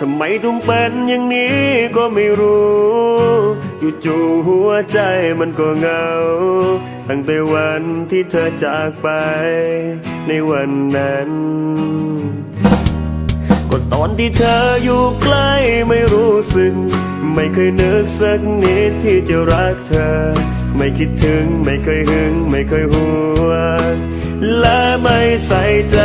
ทำไมต้องเป็นอย่างนี้ก็ไม่รู้จู่ๆหัวใจมันก็เหงา ตั้งแต่วันที่เธอจากไป ในวันนั้นก็ตอนที่เธออยู่ใกล้ไม่รู้สึก ไม่เคยนึกสักนิดที่จะรักเธอ ไม่คิดถึงไม่เคยหึง ไม่เคยห่วงและไม่ใส่ใจ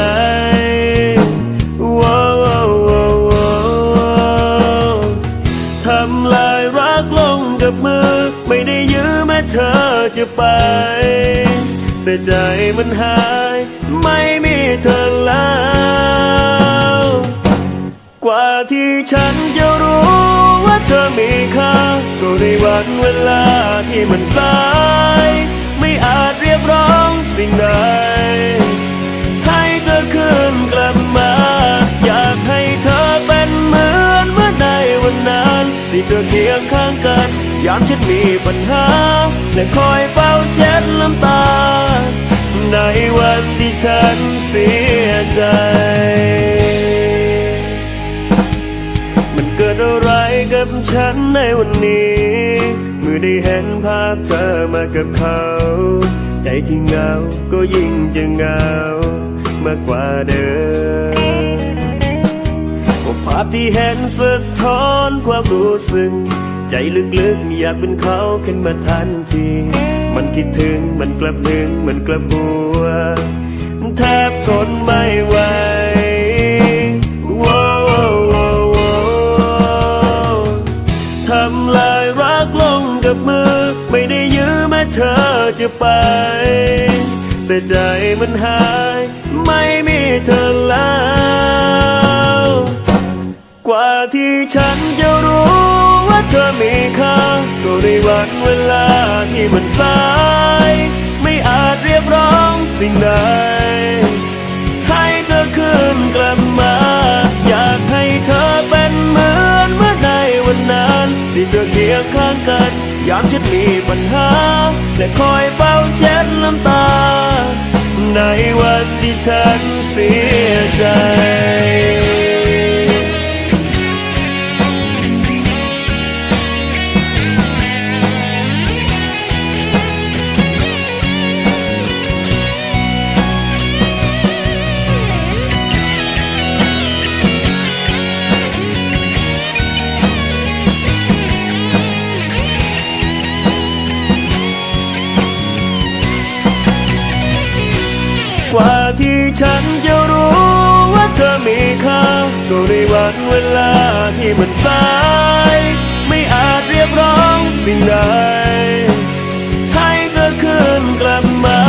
ไม่ได้ยื้อแม้เธอจะไป แต่ใจมันหาย ไม่มีเธอแล้ว กว่าที่ฉันจะรู้ว่าเธอมีค่าก็ในวันเวลาที่มันสาย ไม่อาจเรียกร้องสิ่งใดให้เธอคืนกลับมา อยากให้เธอเป็นเหมือนเมื่อในวันนั้นที่เธอเคียงข้างกัน ยามฉันมีปัญหา และคอยเฝ้าเช็ดน้ำตา ในวันที่ฉันเสียใจ มันเกิดอะไรกับฉันในวันนี้ เมื่อได้เห็นภาพเธอมากับเขา ใจที่เหงาก็ยิ่งจะเหงามากกว่าเดิมภาพที่เห็นสะท้อนความรู้สึก ใจลึกๆอยากเป็นเขาขึ้นมาทันที มันคิดถึงมันกลับนึงมันกลับหัวแทบทนไม่ไหวทำลายรักลงกับมือ ไม่ได้ยื้อแม้เธอจะไป แต่ใจมันหาย ไม่มีเธอแล้ว กว่าที่ฉันจะรู้ เธอมีค่าก็ในวันเวลาที่มันสาย ไม่อาจเรียกร้องสิ่งใด ให้เธอคืนกลับมา อยากให้เธอเป็นเหมือนเมื่อในวันนั้น ที่เธอเคียงข้างกัน ยามฉันมีปัญหา และคอยเฝ้าเช็ดน้ำตา ในวันที่ฉันเสียใจ กว่าที่ฉันจะรู้ว่าเธอมีค่าก็ในวันเวลาที่มันสาย ไม่อาจเรียกร้องสิ่งใด ให้เธอคืนกลับมา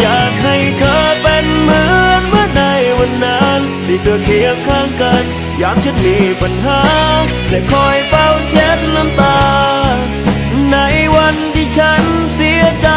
อยากให้เธอเป็นเหมือนเมื่อในวันนั้น ที่เธอเคียงข้างกัน ยามฉันมีปัญหา และคอยเฝ้าเช็ดน้ำตา ในวันที่ฉันเสียใจ